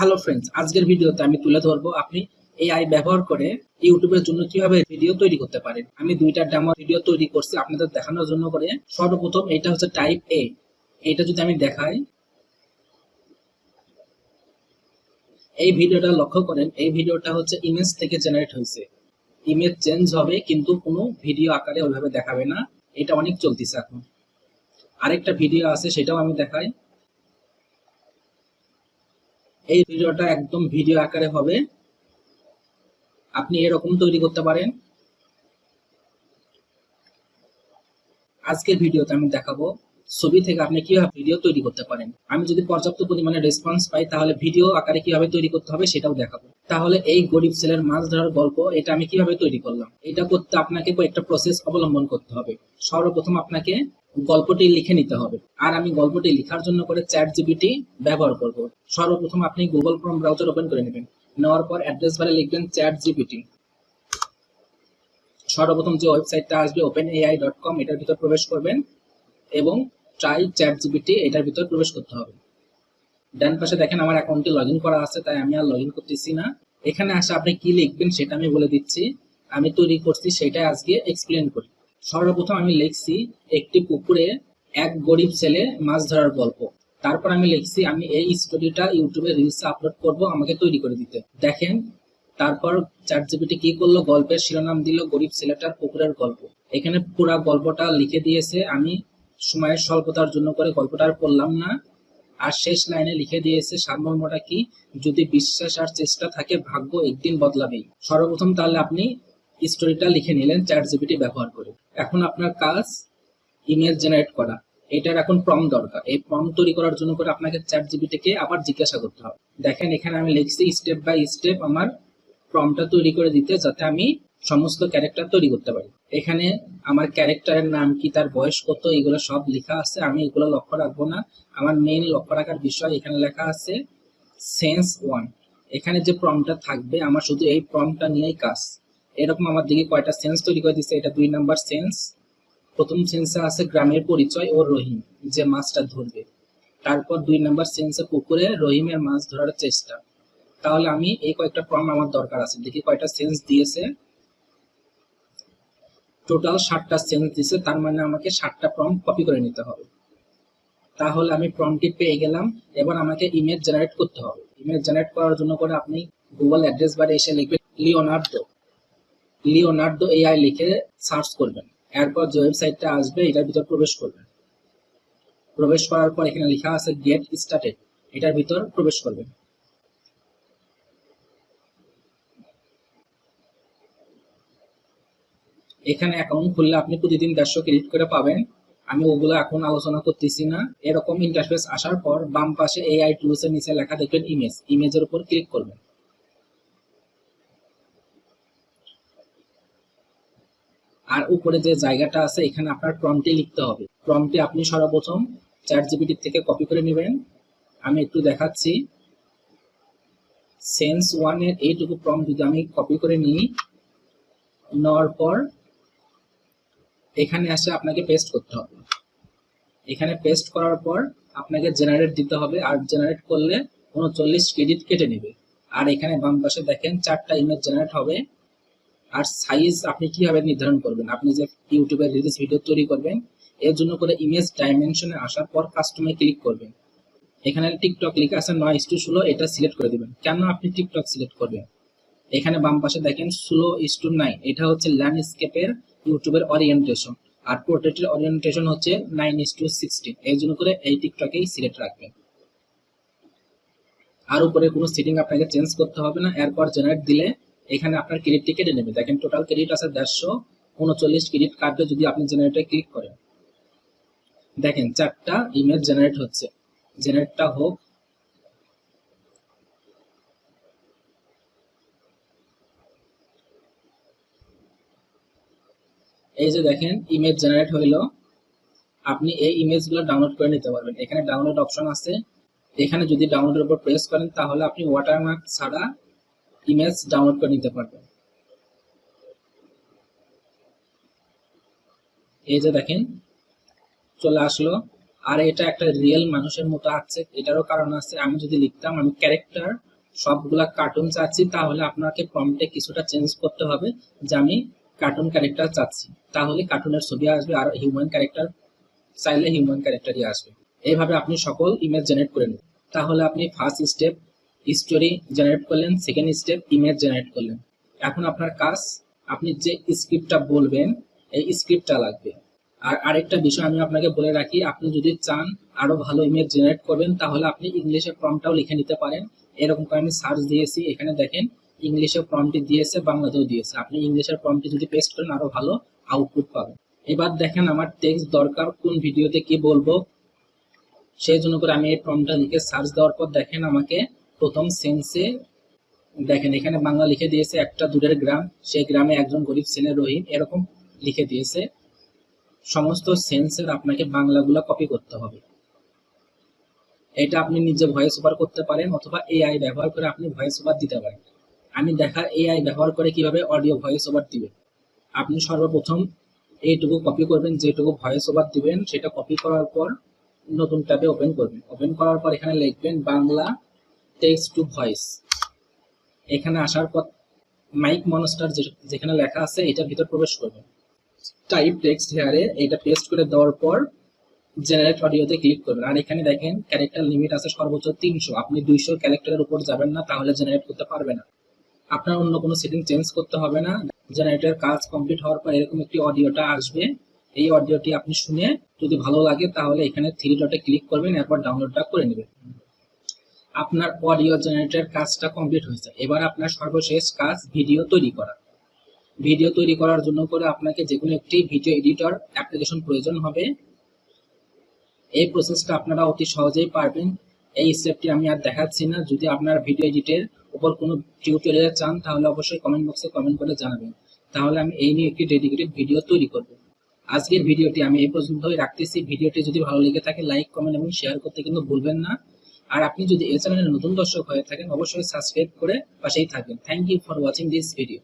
Hello friends আজকের ভিডিওতে আমি তুলে ধরবো আপনি এআই ব্যবহার করে ইউটিউবের জন্য কীভাবে ভিডিও তৈরি করতে পারেন। আমি দুইটা ডেমো ভিডিও তৈরি করছি আপনাদের দেখানোর জন্য করে। সর্বপ্রথম এটা হচ্ছে টাইপ এ এটা যদি আমি দেখাই, এই ভিডিওটা লক্ষ্য করেন, এই ভিডিওটা হচ্ছে ইমেজ থেকে জেনারেট হয়েছে। ইমেজ চেঞ্জ হবে কিন্তু কোনো ভিডিও আকারে ওইভাবে দেখাবে না। এটা অনেক চলতেছে এখন। আরেকটা ভিডিও আছে, সেটাও আমি দেখাই। এই ভিডিওটা একদম ভিডিও আকারে হবে। আপনি এরকম তৈরি করতে পারেন। আজকের ভিডিওতে আমি দেখাবো ছবি থেকে আপনি কীভাবে ভিডিও তৈরি করতে পারেন। আমি যদি পর্যাপ্ত পরিমাণে রেসপন্স পাই, তাহলে ভিডিও আকারে কীভাবে তৈরি করতে হবে সেটাও দেখাবো। তাহলে এই গরিব ছেলের মাছ ধরার গল্প, এটা আমি কীভাবে তৈরি করলাম? এটা করতে আপনাকে কয়েকটা প্রসেস অবলম্বন করতে হবে। সর্বপ্রথম আপনাকে গল্পটি লিখে নিতে হবে। আর আমি গল্পটি লেখার জন্য করে চ্যাট জিবিটি ব্যবহার করব। সর্বপ্রথম আপনি গুগল ক্রোম ব্রাউজার ওপেন করে নেবেন। নেওয়ার পর অ্যাড্রেস বারে লিখবেন চ্যাট জিপিটি সর্বপ্রথম যে ওয়েবসাইটটা আসবে ওপেন এআই ডট কম এটার ভিতর প্রবেশ করবেন এবং ট্রাই চ্যাট জিপিটি এটার ভিতর প্রবেশ করতে হবে। ডান পাশে দেখেন আমার অ্যাকাউন্টে লগ করা আছে, তাই আমি আর লগ করতেছি না। এখানে আসে আপনি কি লিখবেন সেটা আমি বলে দিচ্ছি। আমি তৈরি করছি, সেটাই আজকে এক্সপ্লেন করি। সর্বপ্রথম আমি লিখছি একটি পুকুরে এক গরিব ছেলে মাছ ধরার গল্প। তারপর আমি লিখছি, আমি এই স্টোরিটা ইউটিউবে রিলসে আপলোড করব, আমাকে তৈরি করে দিতে। দেখেন, তারপর চ্যাট জিবিটি কি করল? গল্পের শিরোনাম দিল, গরিব ছেলেটার পুকুরের গল্প। এখানে পুরা গল্পটা লিখে দিয়েছে। আমি সময়ের স্বল্পতার জন্য করে গল্পটা আর পড়লাম না। আর শেষ লাইনে লিখে দিয়েছে, সারমর্মটা কি? যদি বিশ্বাস আর চেষ্টা থাকে, ভাগ্য একদিন বদলাবেই। সর্বপ্রথম তাহলে আপনি স্টোরিটা লিখে নিলেন চ্যাট জিপিটি ব্যবহার করে। এখন আপনার কাজ ইমেজ জেনারেট করা। এটার এখন প্রম দরকার। এই প্রম তৈরি করার জন্য করে আপনাকে চ্যাট জিপিটিকে আবার জিজ্ঞাসা করতে হবে। দেখেন, এখানে আমি লিখছি স্টেপ বাই স্টেপ আমার প্রমটা তৈরি করে দিতে যাতে আমি সমস্ত ক্যারেক্টার তৈরি করতে পারি। এখানে আমার ক্যারেক্টারের নাম কি, তার বয়স কত, এগুলো সব লেখা আছে। আমি এগুলো লক্ষ্য রাখব না। আমার মেইন লক্ষ্য রাখার বিষয় এখানে লেখা আছে সেন্স ওয়ান এখানে যে প্রমটা থাকবে, আমার শুধু এই প্রমটা নিয়েই কাজ। এরকম আমার দিকে কয়টা সেন্স তৈরি করে দিচ্ছে এটা দুই নাম্বার সেন্স প্রথম সেন্সে আছে গ্রামের পরিচয় ও রহিম, যে মাছটা ধরবে। তারপর দুই নাম্বার সেন্সে পুকুরে রহিমের মাছ ধরার চেষ্টা। তাহলে আমি এই কয়েকটা প্রম আমার দরকার আছে। দেখি কয়টা সেন্স দিয়েছে। টোটাল ষাটটা সেন্স দিয়েছে তার মানে আমাকে ষাটটা প্রম কপি করে নিতে হবে। তাহলে আমি প্রমটি পেয়ে গেলাম। এবার আমাকে ইমেজ জেনারেট করতে হবে। ইমেজ জেনারেট করার জন্য করে আপনি গুগল অ্যাড্রেস বারে এসে লিখবেন, লিওনার্দো। লিওনার্দো এআই লিখে সার্চ করবেন। এরপর যে ওয়েবসাইটটা আসবে, এটার ভিতর প্রবেশ করবেন। প্রবেশ করার পর এখানে লেখা আছে গেট স্টার্টেড এটার ভিতর প্রবেশ করবেন। এখানে অ্যাকাউন্ট খুললে আপনি প্রতিদিন দেড়শো ক্রেডিট করে পাবেন। আমি ওগুলো এখন আলোচনা করতেছি না। এরকম ইন্টারফেস আসার পর বাম পাশে এআই টুলস এর নিচে লেখা দেখবেন ইমেজ ইমেজের উপর ক্লিক করবেন। আর উপরে যে জায়গাটা আছে, এখানে আপনার প্রমটি লিখতে হবে। প্রমটি আপনি সর্বপ্রথম চ্যাট জিপিটি থেকে কপি করে নেবেন। আমি একটু দেখাচ্ছি। সেন্স ওয়ানের এইটুকু প্রম যদি আমি কপি করে নিই, নেওয়ার পর এখানে আসে আপনাকে পেস্ট করতে হবে। এখানে পেস্ট করার পর আপনাকে জেনারেট দিতে হবে, আর জেনারেট করলে উনচল্লিশ ক্রেডিট কেটে নেবে। আর এখানে বাম পাশে দেখেন, চারটা ইমেজ জেনারেট হবে। আর সাইজ আপনি কীভাবে নির্ধারণ করবেন? আপনি যে ইউটিউবে রিলস ভিডিও তৈরি করবেন, এর জন্য করে ইমেজ ডাইমেনশনে আসার পর কাস্টমে ক্লিক করবেন। এখানে টিকটক লিখে আছে নয় ইস টু ষোলো, এটা সিলেক্ট করে দিবেন। কেন আপনি টিকটক সিলেক্ট করবেন? এখানে বাম পাশে দেখেন ষোলো ইস টু নাইন এটা হচ্ছে ল্যান্ডস্কেপের ইউটিউবের অরিয়েন্টেশন আর পোর্ট্রেটের অরিয়েন্টেশন হচ্ছে নাইন ইস টু সিক্সটিন এই জন্য করে এই টিকটকেই সিলেক্ট রাখবেন। আর উপরে কোনো সেটিং আপনাকে চেঞ্জ করতে হবে না, এরপর জেনারেট দিলে এখানে আপনার ক্রেডিটটি কেটে নেবে। দেখেন টোটাল ক্রেডিট আছে দেড়শো উনচল্লিশ ক্রেডিট কাটবে যদি আপনি জেনারেটে ক্লিক করেন। দেখেন চারটা ইমেজ জেনারেট হচ্ছে। জেনারেটটা হোক, এই যে দেখেন ইমেজ জেনারেট হইল। আপনি এই ইমেজগুলো ডাউনলোড করে নিতে পারবেন। এখানে ডাউনলোড অপশন আছে। এখানে যদি ডাউনলোডের উপর প্রেস করেন, তাহলে আপনি ওয়াটারমার্ক ছাড়া ইমেজ ডাউনলোড করে নিতে পারবেন এই যে দেখেন, চলে আসলো। আর এটা একটা রিয়েল মানুষের মতো আছে, এটারও কারণ আছে। আমি যদি লিখতাম, আমি ক্যারেক্টার সবগুলা কার্টুন চাচ্ছি, তাহলে আপনাকে প্রম্পটে কিছুটা চেঞ্জ করতে হবে যে আমি কার্টুন ক্যারেক্টার চাচ্ছি। তাহলে কার্টুনের ছবি আসবে আর হিউম্যান ক্যারেক্টার চাইলে হিউম্যান ক্যারেক্টারই আসবে। এইভাবে আপনি সকল ইমেজ জেনারেট করে নেবেন তাহলে আপনি ফার্স্ট স্টেপ স্টোরি জেনারেট করলেন সেকেন্ড স্টেপ ইমেজ জেনারেট করলেন। এখন আপনার কাজ, আপনি যে স্ক্রিপ্টটা বলবেন, এই স্ক্রিপ্টটা লাগবে। আর আরেকটা বিষয় আমি আপনাকে বলে রাখি, আপনি যদি চান আরও ভালো ইমেজ জেনারেট করবেন, তাহলে আপনি ইংলিশে প্রম্পটাও লিখে নিতে পারেন। এরকম করে আমি সার্চ দিয়েছি, এখানে দেখেন ইংলিশে প্রম্পটি দিয়েছে, বাংলাতেও দিয়েছে। আপনি ইংলিশের প্রম্পটি যদি পেস্ট করেন, আরও ভালো আউটপুট পাবেন। এবার দেখেন, আমার টেক্সট দরকার, কোন ভিডিওতে কি বলব। সেই জন্য করে আমি এই প্রম্পটটা লিখে সার্চ দেওয়ার পর দেখেন, আমাকে প্রথম সেন্সে, দেখেন এখানে বাংলা লিখে দিয়েছে একটা দূরের গ্রাম, সেই গ্রামে একজন গরিব ছেলে রহিম এরকম লিখে দিয়েছে, সমস্ত সেন্সের আপনাকে বাংলাগুলো কপি করতে হবে। এটা আপনি নিজে ভয়েস ওভার করতে পারেন অথবা এআই ব্যবহার করে আপনি ভয়েস ওভার দিতে পারেন। আমি দেখা এআই ব্যবহার করে কীভাবে অডিও ভয়েস ওভার দিবে। আপনি সর্বপ্রথম এইটুকু কপি করবেন, যেটুকু ভয়েস ওভার দিবেন, সেটা কপি করার পর নতুন ট্যাবে ওপেন করবেন। ওপেন করার পর এখানে লিখবেন বাংলা টেক্সট টু ভয়েস এখানে আসার পর মাইক মনস্টার যেখানে লেখা আছে, এটার ভিতর প্রবেশ করবেন টাইপ টেক্সট হেয়ারে এটা পেস্ট করে দেওয়ার পর জেনারেট অডিওতে ক্লিক করবেন। আর এখানে দেখেন ক্যারেক্টার লিমিট আছে সর্বোচ্চ তিনশো। আপনি দুইশো ক্যারেক্টারের উপর যাবেন না, তাহলে জেনারেট করতে পারবে না। আপনার অন্য কোনো সেটিং চেঞ্জ করতে হবে না। জেনারেটের কাজ কমপ্লিট হওয়ার পর এরকম একটি অডিওটা আসবে। এই অডিওটি আপনি শুনে যদি ভালো লাগে, তাহলে এখানে থ্রি ডটে ক্লিক করবেন, এরপর ডাউনলোডটা করে নেবেন। আপনার অডিও জেনারেটের কাজটা কমপ্লিট হয়েছে। এবার আপনার সর্বশেষ কাজ ভিডিও তৈরি করা। ভিডিও তৈরি করার জন্য করে আপনাকে যে কোনো একটি ভিডিও এডিটর অ্যাপ্লিকেশন প্রয়োজন হবে। এই প্রসেসটা আপনারা অতি সহজেই পারবেন। এই স্টেপটি আমি আর দেখাচ্ছি না। যদি আপনার ভিডিও এডিটের উপর কোনো টিউটোরিয়াল চান, তাহলে অবশ্যই কমেন্ট বক্সে কমেন্ট করে জানাবেন। তাহলে আমি এই নিয়ে একটি ডেডিকেটেড ভিডিও তৈরি করব। আজকের ভিডিওটি আমি এই পর্যন্তই রাখতেছি। ভিডিওটি যদি ভালো লেগে থাকে লাইক কমেন্ট এবং শেয়ার করতে কিন্তু ভুলবেন না। আর আপনি যদি এই চ্যানেলের নতুন দর্শক হয়ে থাকেন, অবশ্যই সাবস্ক্রাইব করে পাশেই থাকবেন। Thank you for watching this video